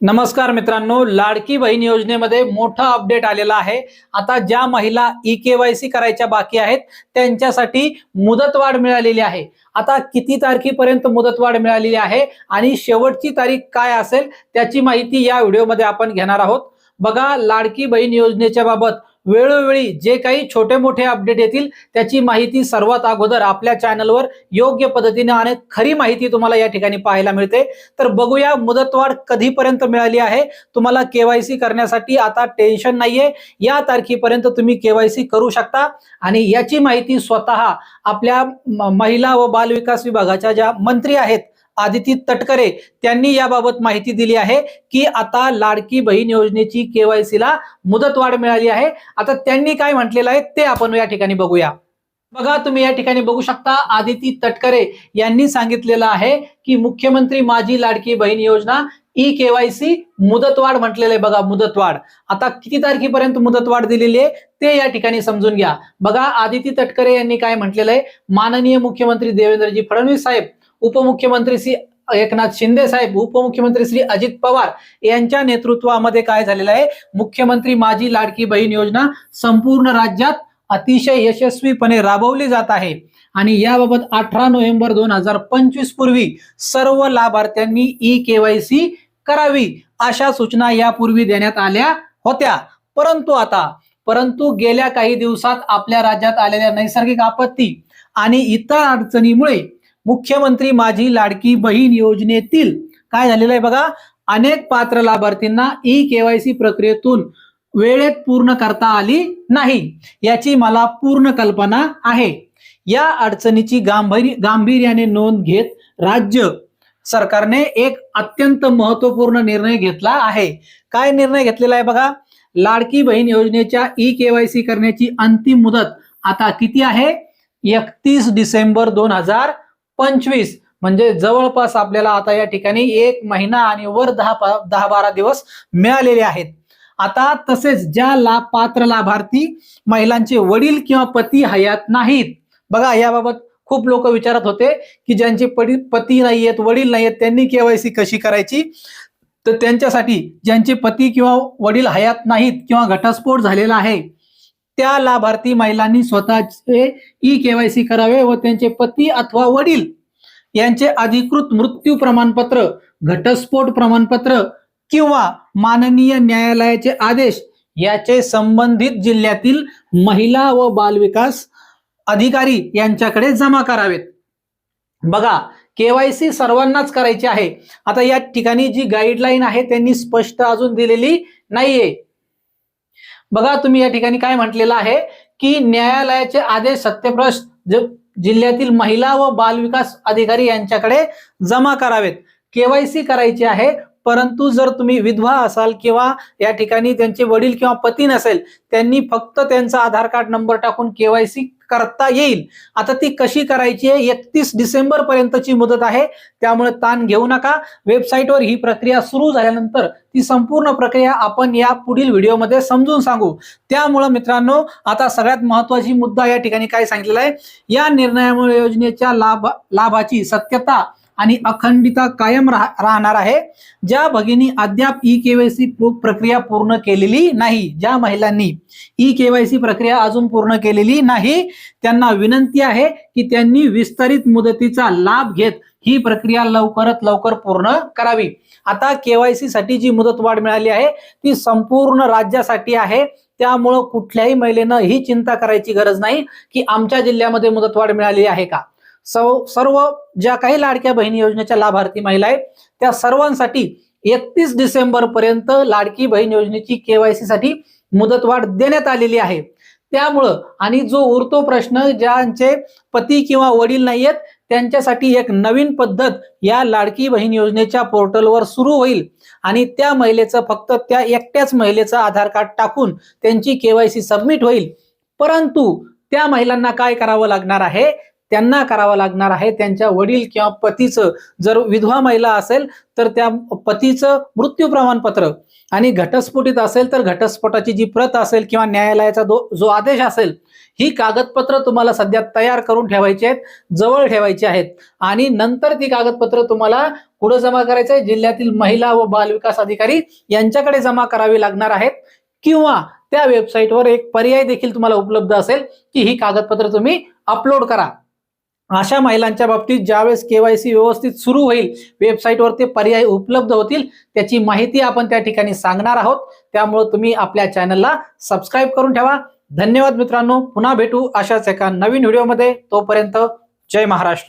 नमस्कार मित्रांनो लाडकी बहीण योजनेमध्ये मोठा अपडेट आलेला आहे. आता ज्या महिला ई केवायसी करायच्या बाकी आहेत त्यांच्यासाठी मुदतवाढ मिळालेली आहे. आता किती तारखेपर्यंत मुदतवाढ मिळालेली आहे आणि शेवटची तारीख काय असेल त्याची माहिती या व्हिडिओमध्ये आपण घेणार आहोत. बघा लाडकी बहीण योजनेच्या बाबत वेळोवेळी जे काही छोटे मोठे अपडेट येतील त्याची माहिती सर्वात अगोदर आपल्या चॅनलवर योग्य पद्धतीने आणि खरी माहिती तुम्हाला या ठिकाणी पाहायला मिळते. तर बघूया मुदतवाढ कधीपर्यंत मिळाली आहे? तुम्हाला केवायसी करण्यासाठी आता टेन्शन नाहीये. या तारखेपर्यंत तुम्ही केवायसी करू शकता आणि याची माहिती स्वतः आपल्या महिला व बालविकास विभागाच्या ज्या मंत्री आहेत आदिती तटकरे त्यांनी याबाबत माहिती दिली आहे की आता लाडकी बहीण योजनेची केवायसी ला मुदतवाढ मिळाली आहे. आता त्यांनी काय म्हटलेलं आहे ते आपण या ठिकाणी बघूया. बघा तुम्ही या ठिकाणी बघू शकता आदिती तटकरे यांनी सांगितलेलं आहे की मुख्यमंत्री माझी लाडकी बहीण योजना ई केवायसी मुदतवाढ म्हटलेलं आहे. बघा मुदतवाढ. आता किती तारखेपर्यंत मुदतवाढ दिलेली आहे ते या ठिकाणी समजून घ्या. बघा आदिती तटकरे यांनी काय म्हटलेलं आहे? माननीय मुख्यमंत्री देवेंद्रजी फडणवीस साहेब उपमुख्यमंत्री श्री एकनाथ शिंदे साहेब उपमुख्यमंत्री श्री अजित पवार यांच्या नेतृत्वामध्ये काय झालेलं आहे? मुख्यमंत्री माझी लाडकी बहीण योजना संपूर्ण राज्यात अतिशय यशस्वीपणे राबवली जात आहे. आणि याबाबत अठरा नोव्हेंबर दोन हजार पंचवीस पूर्वी सर्व लाभार्थ्यांनी ई केवायसी करावी अशा सूचना यापूर्वी देण्यात आल्या होत्या. परंतु आता परंतु गेल्या काही दिवसात आपल्या राज्यात आलेल्या नैसर्गिक आपत्ती आणि इतर अडचणीमुळे मुख्यमंत्री माझी लाडकी बहीण योजनेतील काय झालेलं आहे बघा? अनेक पात्र लाभार्थींना ई केवायसी प्रक्रियेतून वेळेत पूर्ण करता आली नाही. याची मला पूर्ण कल्पना आहे. या अडचणीची गांभीर्य गांभीर्याने नोंद घेत राज्य सरकारने एक अत्यंत महत्त्वपूर्ण निर्णय घेतला आहे. काय निर्णय घेतलेला आहे बघा? लाडकी बहीण योजनेच्या ई केवायसी करण्याची अंतिम मुदत आता किती आहे? एकतीस डिसेंबर दोन हजार पंचवीस. म्हणजे जवळपास आपल्याला आता या ठिकाणी एक महिना आणि वर दहा दहा बारा दिवस मिळालेले आहेत. आता तसेच ज्या लाभ पात्र लाभार्थी महिलांचे वडील किंवा पती हयात नाहीत. बघा याबाबत खूप लोक विचारत होते की ज्यांचे पती नाही आहेत वडील नाही आहेत त्यांनी केवायसी कशी करायची? तर त्यांच्यासाठी ज्यांचे पती किंवा वडील हयात नाहीत किंवा घटस्फोट झालेला आहे त्या लाभार्थी महिलांनी स्वतःचे ई केवायसी करावे व त्यांचे पती अथवा वडील यांचे अधिकृत मृत्यू प्रमाणपत्र घटस्फोट प्रमाणपत्र किंवा माननीय न्यायालयाचे आदेश याचे संबंधित जिल्ह्यातील महिला व बालविकास अधिकारी यांच्याकडे जमा करावेत. बघा केवायसी सर्वांनाच करायची आहे. आता या ठिकाणी जी गाईडलाईन आहे त्यांनी स्पष्ट अजून दिलेली नाहीये. बघा तुम्ही या ठिकाणी काय म्हटलेलं आहे की न्यायालयाचे आदेश सत्यप्रश जिल्ह्यातील महिला व बालविकास अधिकारी यांच्याकडे जमा करावेत. केवायसी करायची आहे. परंतु जर तुम्ही विधवा असाल किंवा या ठिकाणी त्यांचे वडील किंवा पती नसेल त्यांनी फक्त त्यांचा आधार कार्ड नंबर टाकून केवायसी करता येईल. आता ती कशी करायची आहे? एकतीस डिसेंबर पर्यंतची मुदत आहे. त्यामुळे ताण घेऊ नका. वेबसाईटवर ही प्रक्रिया सुरू झाल्यानंतर ती संपूर्ण प्रक्रिया आपण या पुढील व्हिडिओमध्ये समजून सांगू. त्यामुळं मित्रांनो आता सगळ्यात महत्वाची मुद्दा या ठिकाणी काय सांगितलेला आहे? या निर्णयामुळे योजनेच्या लाभ लाभाची सत्यता आणि अखंडिता कायम राह- राहणार आहे. ज्या भगिनी अद्याप ई केवायसी प्रक्रिया पूर्ण केलेली नाही ज्या महिलांनी ई केवायसी प्रक्रिया अजून पूर्ण केलेली नाही त्यांना विनंती आहे की त्यांनी विस्तारित मुदतीचा लाभ घेत ही प्रक्रिया लवकरात लवकर पूर्ण करावी. आता केवायसी साठी जी मुदतवाढ मिळाली आहे ती संपूर्ण राज्यासाठी आहे. त्यामुळं कुठल्याही महिलेनं ही चिंता करायची गरज नाही की आमच्या जिल्ह्यामध्ये मुदतवाढ मिळाली आहे का? सर्व सर्व ज्या काही लाडक्या बहिणी योजनेच्या लाभार्थी महिला आहेत त्या सर्वांसाठी एकतीस डिसेंबर पर्यंत लाडकी बहीण योजनेची केवायसी साठी मुदतवाढ देण्यात आलेली आहे. त्यामुळं आणि जो उरतो प्रश्न ज्यांचे पती किंवा वडील नाही आहेत त्यांच्यासाठी एक नवीन पद्धत या लाडकी बहीण योजनेच्या पोर्टलवर सुरू होईल. आणि त्या महिलेचं फक्त त्या एकट्याच महिलेचं आधार कार्ड टाकून त्यांची केवायसी सबमिट होईल. परंतु त्या महिलांना काय करावं लागणार आहे? त्यांना करावं लागणार आहे. त्यांच्या वडील किंवा पतीचं जर विधवा महिला असेल तर त्या पतीचं मृत्यू प्रमाणपत्र. आणि घटस्फोटीत असेल तर घटस्फोटाची जी प्रत असेल किंवा न्यायालयाचा जो जो आदेश असेल ही कागदपत्र तुम्हाला सध्या तयार करून ठेवायची आहेत जवळ ठेवायची आहेत. आणि नंतर ती कागदपत्र तुम्हाला कुठं जमा करायचं आहे. जिल्ह्यातील महिला व बालविकास अधिकारी यांच्याकडे जमा करावी लागणार आहेत. किंवा त्या वेबसाईटवर एक पर्याय देखील तुम्हाला उपलब्ध असेल की ही कागदपत्र तुम्ही अपलोड करा. अशा महिलांच्या बाबतीत ज्यावेळेस केवायसी व्यवस्थित सुरू होईल वेबसाईटवर ते पर्याय उपलब्ध होतील त्याची माहिती आपण त्या ठिकाणी सांगणार आहोत. त्यामुळे तुम्ही आपल्या चॅनलला सबस्क्राईब करून ठेवा. धन्यवाद मित्रांनो. पुन्हा भेटू अशाच एका नवीन व्हिडिओमध्ये. तोपर्यंत जय महाराष्ट्र.